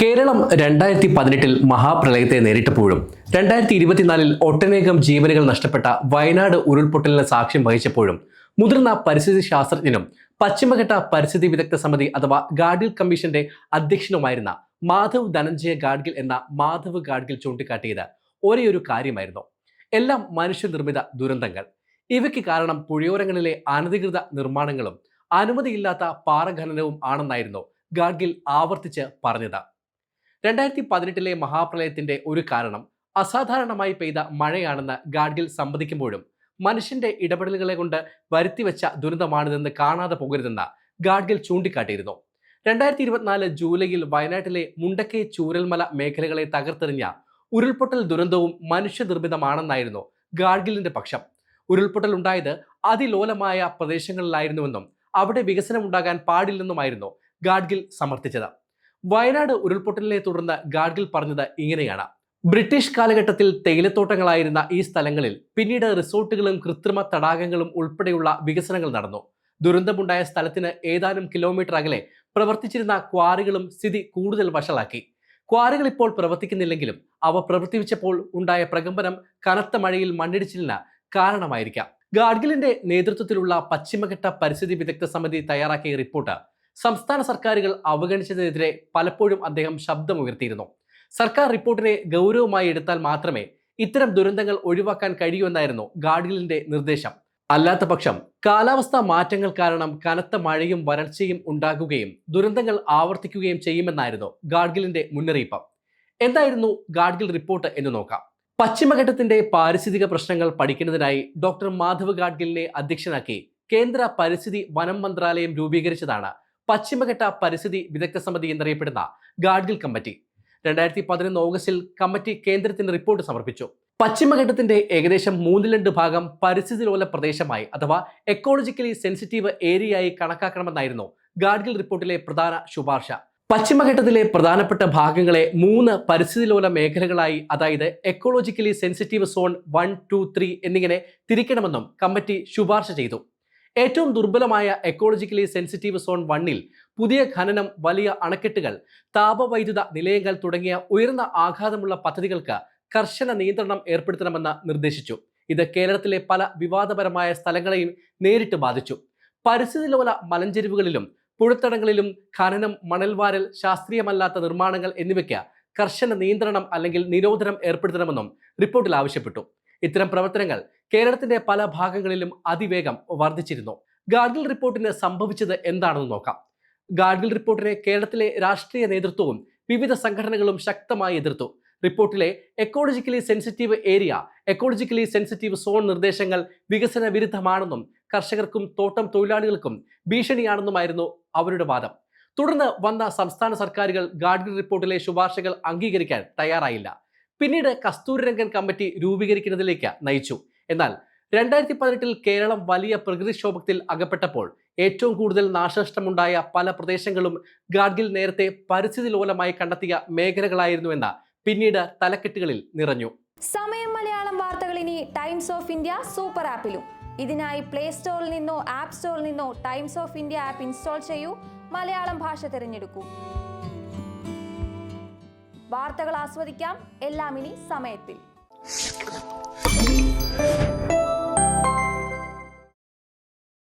കേരളം രണ്ടായിരത്തി പതിനെട്ടിൽ മഹാപ്രളയത്തെ നേരിട്ടപ്പോഴും രണ്ടായിരത്തി ഇരുപത്തിനാലിൽ ഒട്ടനേകം ജീവനുകൾ നഷ്ടപ്പെട്ട വയനാട് ഉരുൾപൊട്ടലിന് സാക്ഷ്യം വഹിച്ചപ്പോഴും മുതിർന്ന പരിസ്ഥിതി ശാസ്ത്രജ്ഞനും പശ്ചിമഘട്ട പരിസ്ഥിതി വിദഗ്ധ സമിതി അഥവാ ഗാഡ്ഗിൽ കമ്മീഷന്റെ അധ്യക്ഷനുമായിരുന്ന മാധവ് ധനഞ്ജയ ഗാഡ്ഗിൽ എന്ന മാധവ് ഗാഡ്ഗിൽ ചൂണ്ടിക്കാട്ടിയത് ഒരേയൊരു ഒരു കാര്യമായിരുന്നു. എല്ലാം മനുഷ്യനിർമ്മിത ദുരന്തങ്ങൾ. ഇവയ്ക്ക് കാരണം പുഴയോരങ്ങളിലെ അനധികൃത നിർമ്മാണങ്ങളും അനുമതിയില്ലാത്ത പാറഖനനവും ആണെന്നായിരുന്നു ഗാഡ്ഗിൽ ആവർത്തിച്ച് പറഞ്ഞത്. രണ്ടായിരത്തി പതിനെട്ടിലെ മഹാപ്രളയത്തിന്റെ ഒരു കാരണം അസാധാരണമായി പെയ്ത മഴയാണെന്ന് ഗാഡ്ഗിൽ സമ്മതിക്കുമ്പോഴും മനുഷ്യന്റെ ഇടപെടലുകളെ കൊണ്ട് വരുത്തിവെച്ച ദുരന്തമാണിതെന്ന് കാണാതെ പോകരുതെന്ന് ഗാഡ്ഗിൽ ചൂണ്ടിക്കാട്ടിയിരുന്നു. രണ്ടായിരത്തി ഇരുപത്തിനാല് ജൂലൈയിൽ വയനാട്ടിലെ മുണ്ടക്കൈ ചൂരൽമല മേഖലകളെ തകർത്തെറിഞ്ഞ ഉരുൾപൊട്ടൽ ദുരന്തവും മനുഷ്യനിർമ്മിതമാണെന്നായിരുന്നു ഗാഡ്ഗിലിന്റെ പക്ഷം. ഉരുൾപൊട്ടൽ ഉണ്ടായത് അതിലോലമായ പ്രദേശങ്ങളിലായിരുന്നുവെന്നും അവിടെ വികസനം ഉണ്ടാകാൻ പാടില്ലെന്നുമായിരുന്നു ഗാഡ്ഗിൽ സമർത്ഥിച്ചത്. വയനാട് ഉരുൾപൊട്ടലിനെ തുടർന്ന് ഗാഡ്ഗിൽ പറഞ്ഞത് ഇങ്ങനെയാണ്. ബ്രിട്ടീഷ് കാലഘട്ടത്തിൽ തേയിലത്തോട്ടങ്ങളായിരുന്ന ഈ സ്ഥലങ്ങളിൽ പിന്നീട് റിസോർട്ടുകളും കൃത്രിമ തടാകങ്ങളും ഉൾപ്പെടെയുള്ള വികസനങ്ങൾ നടന്നു. ദുരന്തമുണ്ടായ സ്ഥലത്തിന് ഏതാനും കിലോമീറ്റർ അകലെ പ്രവർത്തിച്ചിരുന്ന ക്വാറികളും സ്ഥിതി കൂടുതൽ വഷളാക്കി. ക്വാറികൾ ഇപ്പോൾ പ്രവർത്തിക്കുന്നില്ലെങ്കിലും അവ പ്രവർത്തിപ്പിച്ചപ്പോൾ ഉണ്ടായ പ്രകമ്പനം കനത്ത മഴയിൽ മണ്ണിടിച്ചിലിന് കാരണമായിരിക്കാം. ഗാഡ്ഗിലിന്റെ നേതൃത്വത്തിലുള്ള പശ്ചിമഘട്ട പരിസ്ഥിതി വിദഗ്ധ സമിതി തയ്യാറാക്കിയ റിപ്പോർട്ട് സംസ്ഥാന സർക്കാരുകൾ അവഗണിച്ചതിനെതിരെ പലപ്പോഴും അദ്ദേഹം ശബ്ദമുയർത്തിയിരുന്നു. സർക്കാർ റിപ്പോർട്ടിനെ ഗൗരവമായി എടുത്താൽ മാത്രമേ ഇത്തരം ദുരന്തങ്ങൾ ഒഴിവാക്കാൻ കഴിയുമെന്നായിരുന്നു ഗാഡ്ഗിലിന്റെ നിർദ്ദേശം. അല്ലാത്ത പക്ഷം കാലാവസ്ഥാ മാറ്റങ്ങൾ കാരണം കനത്ത മഴയും വരൾച്ചയും ഉണ്ടാകുകയും ദുരന്തങ്ങൾ ആവർത്തിക്കുകയും ചെയ്യുമെന്നായിരുന്നു ഗാഡ്ഗിലിന്റെ മുന്നറിയിപ്പ്. എന്തായിരുന്നു ഗാഡ്ഗിൽ റിപ്പോർട്ട് എന്ന് നോക്കാം. പശ്ചിമഘട്ടത്തിന്റെ പാരിസ്ഥിതിക പ്രശ്നങ്ങൾ പഠിക്കുന്നതിനായി ഡോക്ടർ മാധവ് ഗാഡ്ഗിലിനെ അധ്യക്ഷനാക്കി കേന്ദ്ര പരിസ്ഥിതി വനം മന്ത്രാലയം രൂപീകരിച്ചതാണ് പശ്ചിമഘട്ട പരിസ്ഥിതി വിദഗ്ധ സമിതി എന്നറിയപ്പെടുന്ന ഗാഡ്ഗിൽ കമ്മിറ്റി രണ്ടായിരത്തി പതിനൊന്ന് ഓഗസ്റ്റിൽ കമ്മിറ്റി കേന്ദ്രത്തിന് റിപ്പോർട്ട് സമർപ്പിച്ചു. പശ്ചിമഘട്ടത്തിന്റെ ഏകദേശം മൂന്നിൽ രണ്ട് ഭാഗം പരിസ്ഥിതി ലോല പ്രദേശമായി അഥവാ എക്കോളജിക്കലി സെൻസിറ്റീവ് ഏരിയയായി കണക്കാക്കണമെന്നായിരുന്നു ഗാഡ്ഗിൽ റിപ്പോർട്ടിലെ പ്രധാന ശുപാർശ. പശ്ചിമഘട്ടത്തിലെ പ്രധാനപ്പെട്ട ഭാഗങ്ങളെ മൂന്ന് പരിസ്ഥിതി ലോല മേഖലകളായി അതായത് ecologically sensitive zone one two three എന്നിങ്ങനെ തിരിക്കണമെന്നും കമ്മിറ്റി ശുപാർശ ചെയ്തു. ഏറ്റവും ദുർബലമായ എക്കോളജിക്കലി സെൻസിറ്റീവ് സോൺ വണ്ണിൽ പുതിയ ഖനനം വലിയ അണക്കെട്ടുകൾ താപവൈദ്യുത നിലയങ്ങൾ തുടങ്ങിയ ഉയർന്ന ആഘാതമുള്ള പദ്ധതികൾക്ക് കർശന നിയന്ത്രണം ഏർപ്പെടുത്തണമെന്ന് നിർദ്ദേശിച്ചു. ഇത് കേരളത്തിലെ പല വിവാദപരമായ സ്ഥലങ്ങളെയും നേരിട്ട് ബാധിച്ചു. പരിസ്ഥിതി ലോല മലഞ്ചെരിവുകളിലും പുഴത്തടങ്ങളിലും ഖനനം മണൽവാരൽ ശാസ്ത്രീയമല്ലാത്ത നിർമ്മാണങ്ങൾ എന്നിവയ്ക്ക് കർശന നിയന്ത്രണം അല്ലെങ്കിൽ നിരോധനം ഏർപ്പെടുത്തണമെന്നും റിപ്പോർട്ടിൽ ആവശ്യപ്പെട്ടു. ഇത്തരം പ്രവർത്തനങ്ങൾ കേരളത്തിന്റെ പല ഭാഗങ്ങളിലും അതിവേഗം വർദ്ധിച്ചിരുന്നു. ഗാഡ്ഗിൽ റിപ്പോർട്ടിന് സംഭവിച്ചത് എന്താണെന്ന് നോക്കാം. ഗാഡ്ഗിൽ റിപ്പോർട്ടിനെ കേരളത്തിലെ രാഷ്ട്രീയ നേതൃത്വവും വിവിധ സംഘടനകളും ശക്തമായി എതിർത്തു. റിപ്പോർട്ടിലെ ecologically sensitive area ecologically sensitive zone നിർദ്ദേശങ്ങൾ വികസന വിരുദ്ധമാണെന്നും കർഷകർക്കും തോട്ടം തൊഴിലാളികൾക്കും ഭീഷണിയാണെന്നുമായിരുന്നു അവരുടെ വാദം. തുടർന്ന് വന്ന സംസ്ഥാന സർക്കാരുകൾ ഗാഡ്ഗിൽ റിപ്പോർട്ടിലെ ശുപാർശകൾ അംഗീകരിക്കാൻ തയ്യാറായില്ല. പിന്നീട് കസ്തൂരിരംഗൻ കമ്മിറ്റി രൂപീകരിക്കുന്നതിലേക്ക് നയിച്ചു. എന്നാൽ രണ്ടായിരത്തി പതിനെട്ടിൽ കേരളം വലിയ പ്രകൃതിക്ഷോഭത്തിൽ അകപ്പെട്ടപ്പോൾ ഏറ്റവും കൂടുതൽ നാശനഷ്ടമുണ്ടായ പല പ്രദേശങ്ങളും ഗാഡ്ഗിൽ നേരത്തെ പരിസ്ഥിതി ലോലമായി കണ്ടെത്തിയ മേഖലകളായിരുന്നുവെന്ന പിന്നീട് തലക്കെട്ടുകളിൽ നിറഞ്ഞു. സമയം മലയാളം വാർത്തകൾ ഇനി ടൈംസ് ഓഫ് ഇന്ത്യ സൂപ്പർ ആപ്പിലും. ഇതിനായി പ്ലേ സ്റ്റോറിൽ നിന്നോ ആപ്പ് സ്റ്റോറിൽ നിന്നോ Times of India app install ചെയ്യൂ. മലയാളം ഭാഷ തിരഞ്ഞെടുക്കൂ. വാർത്തകൾ ആസ്വദിക്കാം. എല്ലാം ഇനി സമയത്തിൽ. Smith.